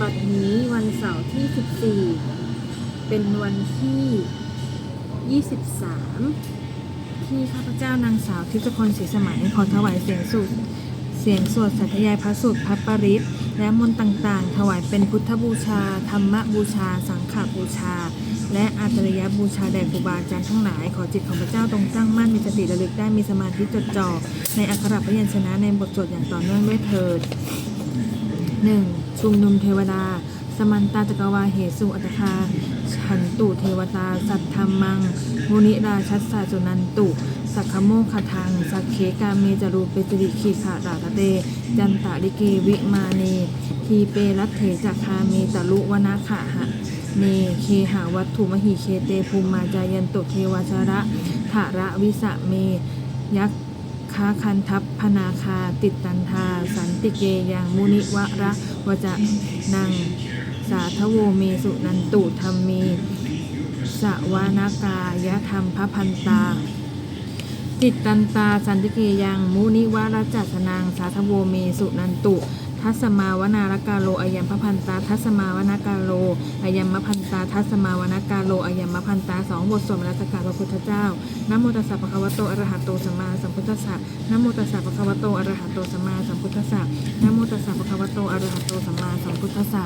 บัดนี้วันเสาร์ที่ 14 เป็นวันที่ 23 ที่ข้าพเจ้านางสาวทิพย์พรศรีสมัยขอถวายเสียงสุดเสียงสวดสัตยายพระสูตรพระปริตและมนต์ต่างๆ ถวายเป็นพุทธบูชา ธรรมบูชา สังฆบูชา และอาจริยบูชาแด่ครูบาอาจารย์ทั้งหลาย ขอจิตของพระเจ้าตรงตั้งมั่นมีสติระลึกได้มีสมาธิจดจ่อในอักขระพยัญชนะในบทสวดอย่างต่อเนื่องด้วยเถิด 1. ชุมนุมเทวดา สมันตาจักรวาเหสุอัตคา ฉันตุเทวตา สัทธรรมัง มุนิราชัสสะสุนันตุ สักขโมคทัง สักเคกาเมจารูเปติริขีขาดาตเต จันตาลิเกวิมาเน ทีเปรัตเถจักคาเมตลุวนาขะหะเนเคหาวัตถุมหิเคเตภูมิมาจายันตุเทวชระถาระวิสะเม ยักษ คาคันทัพพนาคาติดตันทา สันติเกยังมุนิวระวจะนัง สาทโวเมสุนันตุธรรมีสวานากายธรรมพระพันตาติตตันตาสันติเกยังมุนิวรจัสนางสาทโวเมสุนันตุ ทัสมาวนาลกาโลอายัมพพันตาทัสมาวนาการโลอายัมมพันตาทัสมาวนาการโลอายัมมพันตาสองบทสวดมรสกาพระพุทธเจ้านโมตัสสะภะคะวะโตอะระหะโตสัมมาสัมพุทธัสสะนโมตัสสะภะคะวะโตอะระหะโตสัมมาสัมพุทธัสสะนโมตัสสะภะคะวะโตอะระหะโตสัมมาสัมพุทธัสสะ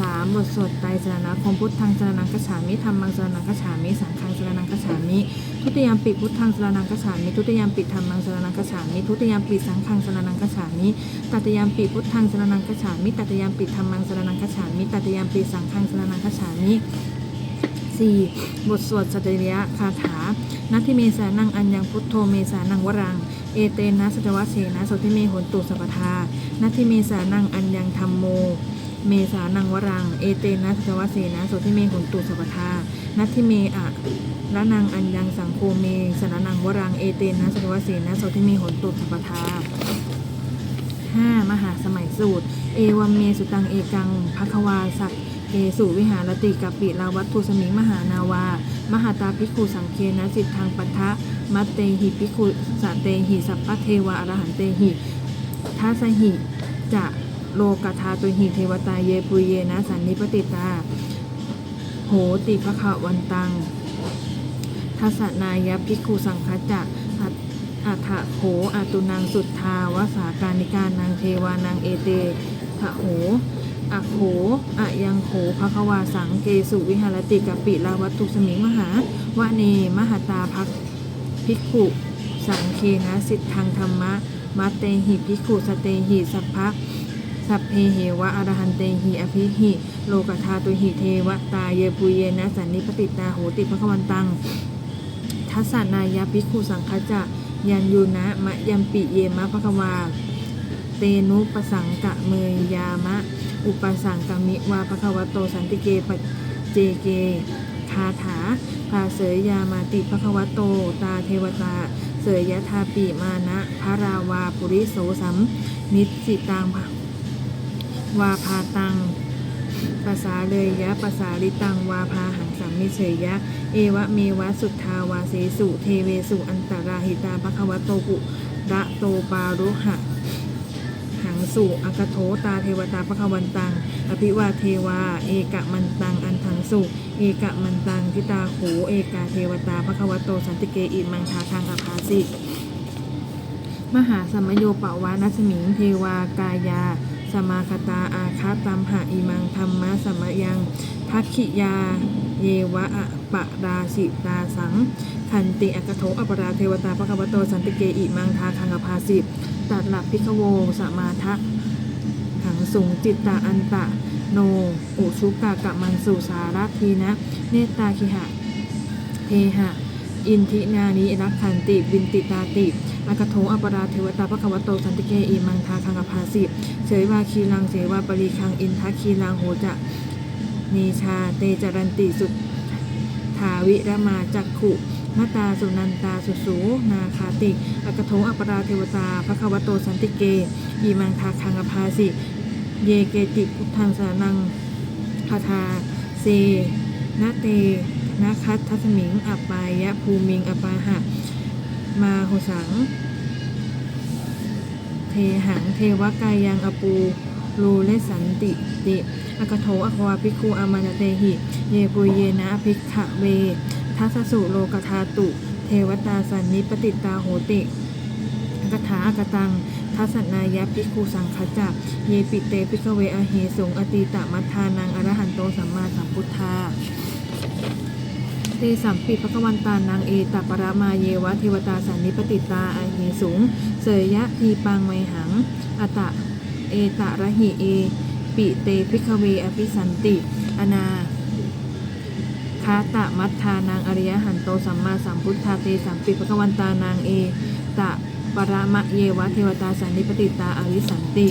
สามบทสวดไตรสรณคมพุทธังสรณังกัจฉามิธรรมังสรณังกัจฉามิสังฆังสรณังกัจฉามิ ทุติยามปิพุทธังสรณังกัจฉามิทุติยามปิธรรมังสรณังกัจฉามิทุติยามปิสังฆังสรณังกัจฉามิตัตยามปิพุทธังสรณังกัจฉามิตัตยามปิธรรมังสรณังกัจฉามิตัตยามปิสังฆังสรณังกัจฉามิ 4. บทสวดสัจริยะคาถานัตทิเมสานังอัญญังพุทโธเมสานังวรัง เอเตนะสัจวัสเสนะโสทิเมหนตุสัพทานัตทิเมสานังอัญญังธรรมโม เมสานังวรัง เอเตนะสัจวเสนะโสทิเมโหนตุสัพทานัตทิเมอะละนังอัญญังสังโฆเมสนานังวรัง เอเตนะสัจวเสนะโสทิเมโหนตุสัพทา 5. มหาสมัยสูตร เอวัมเมสุตังเอกังภควาสักเกสุวิหารติกัปปิลาวัตถุสมิงมหานาวา มหาตาภิกขุสังเคนะสิทธังปัทะมัตเตหิภิกขุสะเตหิสัพพะเทวะอรหันเตหิทัสหิจะ โลกธาตุหิเทวตาเยปุเยนะสันนิปติตา โหติภคะวันตังทัสสนายะภิกขุสังคัจจะอัตอัฐโขอาตุนังสุทธาวสาการนิการนางเทวานางเอเตทะโหอะโขอะยังโขภควาสังเกสุวิหารติกปิลาวัตถุสมิงมหาวะเนมหาตาภักภิกขุสังเคนะสิทธังธรรมะมัตเตหิภิกขุสเตหิสัพพะ สัพเพเหวะอรหันเตหิอภิหิ โลกธาตุหิเทวตาเยปุยเยนะสันนิปติตาโหติภควันตัง ทัสสนายาภิกขุสังคจะยันยูนะมะยัมปิเยมะภควาเตนุปสังกะเมยยามะ อุปสังกมิวาภควโตสันติเกปเจเกคาถาพาเสยยามาติภควโต ตาเทวตา เสยยทาปิมานะพระราวาปุริโสสัมนิสิตังภ วาพาตัง ภาษาเลยยะภาษาลิตัง วาพาหังสัมมิเฉยยะ เอวะเมวะสุทธาวาเสสุ เทเวสุ อันตราหิตาภควโตปุระโตปารุหะหังสุอากโถตาเทวตาภควันตัง อภิวาเทวา เอกะมันตัง อันทังสุเอกะมันตังทิตาโขเอกาเทวตาภควโตสันติเกอิมังทาทางอภาสิ มหาสมโยปวานัสมิงเทวากายา สมาคตาอาคาตัมหะอิมังธรรมะสมยังทักขิยา เยวะอะปะราสิตาสังขันติอักโถอปราเทวตาภควโตสันติเกอิมังทาคังอภาสิตัดหลับพิกโวสมาทะหังสุงจิตตาอันตะ โน อุชุกะกะมันสุสารทีนะ เนตตาคิหะ เทหะ อินทินานิรักขันติบินติตาติ อากโถอปราเทวตาภควโตสันติเกอิมังทาคังอภาสิเสยวาคีลังเสวาปรีคังอินทัคคีลังโหจะเนชาเตจรันติสุทาวิรมาจักขุมาตาสุนันตาสุสูนาคาติอากโถอปราเทวตาภควโตสันติเกอิมังทาคังอภาสิเยเกติพุทธังสานังคาทาเซนะเตนะคัตทัสมิงอัปปายะภูมิงอปาหะ มาหุสัง เทหัง เทวกายังอปูรูเลสันติติอากโทอควาภิกขุอามันเตหิ เยปุเยนะภิกขะเว ทัสสุโลกธาตุ เทวตาสันนิปติตาโหติกถาอากตัง ทัศนายะภิกขุสังคจักเยปิเตภิกขเวอเหสุงอตีตมัทานังอรหันโตสัมมาสัมพุทธา เตสัมปิภควันตานังเอตปรมาเยวะเทวตาสันนิปติตาอาเหสุงเสยยะทีปังไมหัง อตะเอตะระหิเอ ปิเตพิกเวอภิสันติ อนาคาตะมัทธานังอริยหันโตสัมมาสัมพุทธาเตสัมปิภควันตานังเอตะปรมะเยวะเทวตาสันนิปติตาอวิสันติ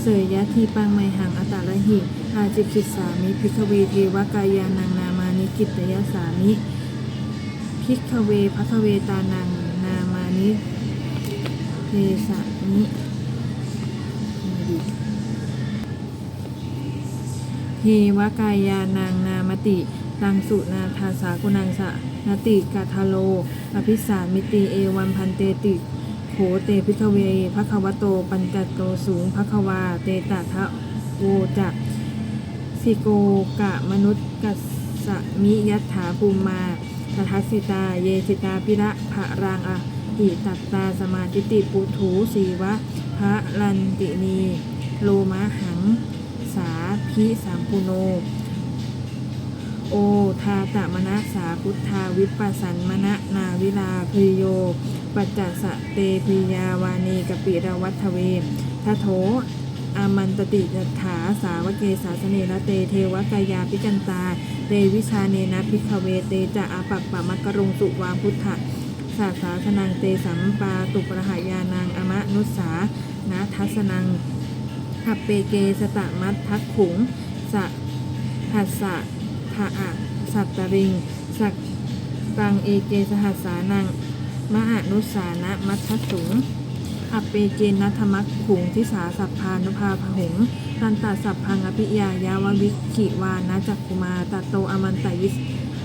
เสยยะทีปังไมหังอตาระหิ อาจิกิสามิพิกเวเทวกายานังนามานิกิตยสามิพิกเวภคเวตานังนามานิเทสามิเทวกายานังนามติตังสุนาทาสากุนังสะนติกัทโล อภิสามิติเอวันพันเตติโขเตพิกเวภควโต ปัญจโตสูงภควา เตตะทะโวจัก สิโกกะมนุษย์กัสมิยัตถาภูมาตทัสสิตา เยสิตาพิระภะรังอะอิตัตตาสมาติติปุถูสีวะพระลันตินีโลมะหัง สาพิสามปุโน โอทาตะมณะสาพุทธาวิปัสสันมณะนาวิลาพิโย ปัจจสะเตปิยาวานีกปิรวัฒเวทโถ อามันตติยถาสาวเกสาสเนระเตเทวกายาพิกันตา เตวิชาเนนะพิกเวเตจะอาปักปะมะกรุงสุวาพุทธะสาสาสนังเตสัมปาตุปรหายานังอมะนุสานาทัสนังหัปเปเกสตะมัททักขุงสะหัสสะทะอะสัตตริง สักตังเอเกสหัสสานังมหานุสานะมัททสุง อัปเปเกนัทมักขุงทิสาสัพพานุภาพหงตันตาสัพพังอภิยายาววิขิวานะจักกุมาตโตอมันตยิส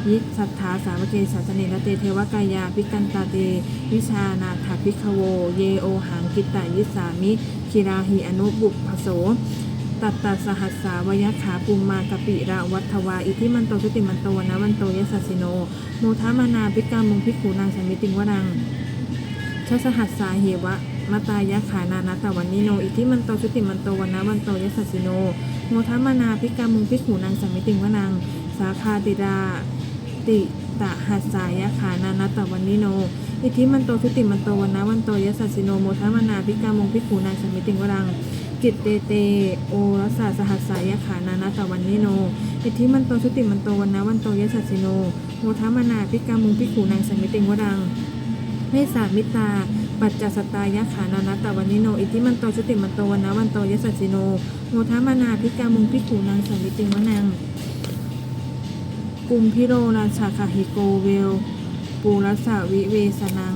ยิสัทธาสาวเกสัสเนรเตเทวกายาพิกันตาเต วิชานาถาพิคโว เยโอหังกิตตายิสามิคิราหิอนุบุพโสตัตตาสหัสสาวยขาปุมมากปิระวัฒวา อิทิมันโตชุติมันโตนะวันโตยสัสสิโนโมทามานาพิกามุงพิกขูนางสมิติงวรังชสหัสสาเหวะ มตายะขานานาตวันนิโน อิทิมันโตชุติมันโตวันนะวันโตยะสัสิโนโมทามานาพิกามุงพิกขูนางสมิติงวนัง สาคาติดาติตะหัสสายะขานานาตวันนิโน อิทิมันโตชุติมันโตวันนะวันโตยะสัสิโนโมทามานาพิกามุงพิกขูนางสมิติงวรังกิตเตเตโอรสาสหัสสายขานานาตวันนิโน อิทิมันโตชุติมันโตวันนะวันโตยะสัสิโนโมทามานาพิกามุงพิขูนางสมิติงวรังเมสามิตา ปัจจสตายะขานานาตวันนิโน อิทิมันโตชุติมันโตวันนะวันโตยสัสสิโนโมทามานาพิกามุงพิขูนางสมิติงวนังกุมพิโรราชาคาฮิโกเวล ปูรัสสาวิเวสนัง